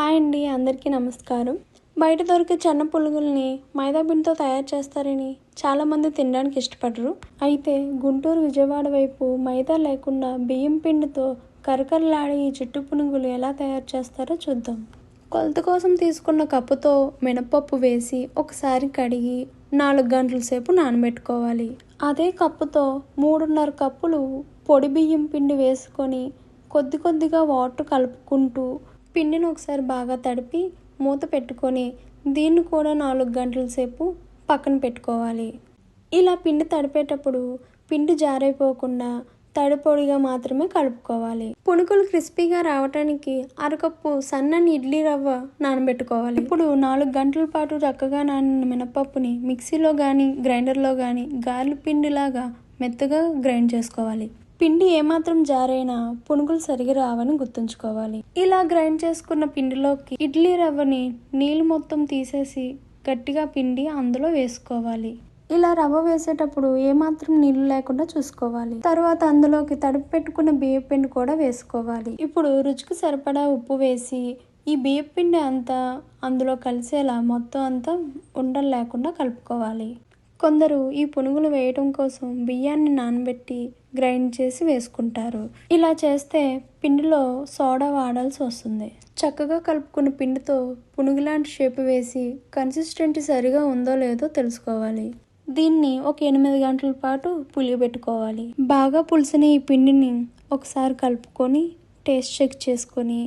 Hi అండి అందరికీ నమస్కారం. బయట దొరికే చిన్న పులుగుల్ని మైదా పిండితో తయారు చేస్తారని చాలామంది తినడానికి ఇష్టపడరు. అయితే గుంటూరు విజయవాడ వైపు మైదా లేకుండా బియ్యం పిండితో కరకరలాడే ఈ చిట్టు పునుగులు ఎలా తయారు చేస్తారో చూద్దాం. కొలత కోసం తీసుకున్న కప్పుతో మినపప్పు వేసి ఒకసారి కడిగి నాలుగు గంటల సేపు నానబెట్టుకోవాలి. అదే కప్పుతో మూడున్నర కప్పులు పొడి బియ్యం పిండి వేసుకొని కొద్ది కొద్దిగా వాటర్ కలుపుకుంటూ పిండిని ఒకసారి బాగా తడిపి మూత పెట్టుకొని దీన్ని కూడా నాలుగు గంటల సేపు పక్కన పెట్టుకోవాలి. ఇలా పిండి తడిపేటప్పుడు పిండి జారైపోకుండా తడిపొడిగా మాత్రమే కలుపుకోవాలి. పునుకులు క్రిస్పీగా రావటానికి అరకప్పు సన్నని ఇడ్లీ రవ్వ నానబెట్టుకోవాలి. ఇప్పుడు నాలుగు గంటల పాటు చక్కగా నానిన మినపప్పుని మిక్సీలో కానీ గ్రైండర్లో కానీ గార్లు పిండిలాగా మెత్తగా గ్రైండ్ చేసుకోవాలి. పిండి ఏమాత్రం జారైనా పునుగులు సరిగా రావని గుర్తుంచుకోవాలి. ఇలా గ్రైండ్ చేసుకున్న పిండిలోకి ఇడ్లీ రవ్వని నీళ్ళు మొత్తం తీసేసి గట్టిగా పిండి అందులో వేసుకోవాలి. ఇలా రవ్వ వేసేటప్పుడు ఏమాత్రం నీళ్ళు లేకుండా చూసుకోవాలి. తర్వాత అందులోకి తడిపి పెట్టుకున్న బియ్యపిండి కూడా వేసుకోవాలి. ఇప్పుడు రుచికి సరిపడా ఉప్పు వేసి ఈ బియ్యపిండి అంతా అందులో కలిసేలా మొత్తం అంతా ఉండలు లేకుండా కలుపుకోవాలి. కొందరు ఈ పునుగులు వేయటం కోసం బియ్యాన్ని నానబెట్టి గ్రైండ్ చేసి వేసుకుంటారు. ఇలా చేస్తే పిండిలో సోడా వాడాల్సి వస్తుంది. చక్కగా కలుపుకున్న పిండితో పునుగులాంటి షేప్ వేసి కన్సిస్టెంట్ సరిగా ఉందో లేదో తెలుసుకోవాలి. దీన్ని ఒక ఎనిమిది గంటల పాటు పులియబెట్టుకోవాలి. బాగా పులిసిన ఈ పిండిని ఒకసారి కలుపుకొని టేస్ట్ చెక్ చేసుకొని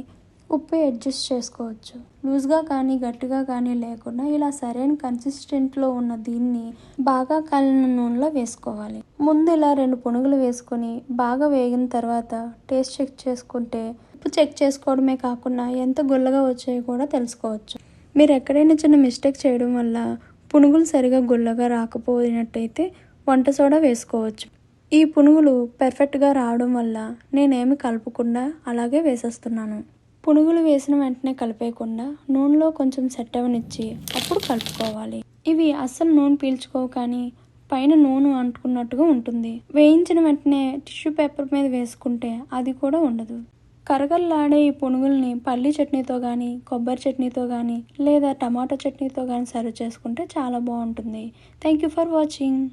ఉప్పు అడ్జస్ట్ చేసుకోవచ్చు. లూజ్గా కానీ గట్టిగా కానీ లేకుండా ఇలా సరైన కన్సిస్టెంట్లో ఉన్న దీన్ని బాగా కాలిన నూనెలో వేసుకోవాలి. ముందు ఇలా రెండు పునుగులు వేసుకొని బాగా వేగిన తర్వాత టేస్ట్ చెక్ చేసుకుంటే ఉప్పు చెక్ చేసుకోవడమే కాకుండా ఎంత గుల్లగా వచ్చాయో కూడా తెలుసుకోవచ్చు. మీరు ఎక్కడైనా చిన్న మిస్టేక్ చేయడం వల్ల పునుగులు సరిగా గుల్లగా రాకపోయినట్టయితే వంట సోడా వేసుకోవచ్చు. ఈ పునుగులు పెర్ఫెక్ట్గా రావడం వల్ల నేనేమి కలపకుండా అలాగే వేసేస్తున్నాను. పునుగులు వేసిన వెంటనే కలిపేయకుండా నూనెలో కొంచెం సెట్ అవనిచ్చి అప్పుడు కలుపుకోవాలి. ఇవి అస్సలు నూనె పీల్చుకోవు కానీ పైన నూనె అంటుకున్నట్టుగా ఉంటుంది. వేయించిన వెంటనే టిష్యూ పేపర్ మీద వేసుకుంటే అది కూడా ఉండదు. కరగల్లాడే ఈ పునుగుల్ని పల్లి చట్నీతో కానీ కొబ్బరి చట్నీతో కానీ లేదా టమాటా చట్నీతో కానీ సర్వ్ చేసుకుంటే చాలా బాగుంటుంది. Thank you for watching.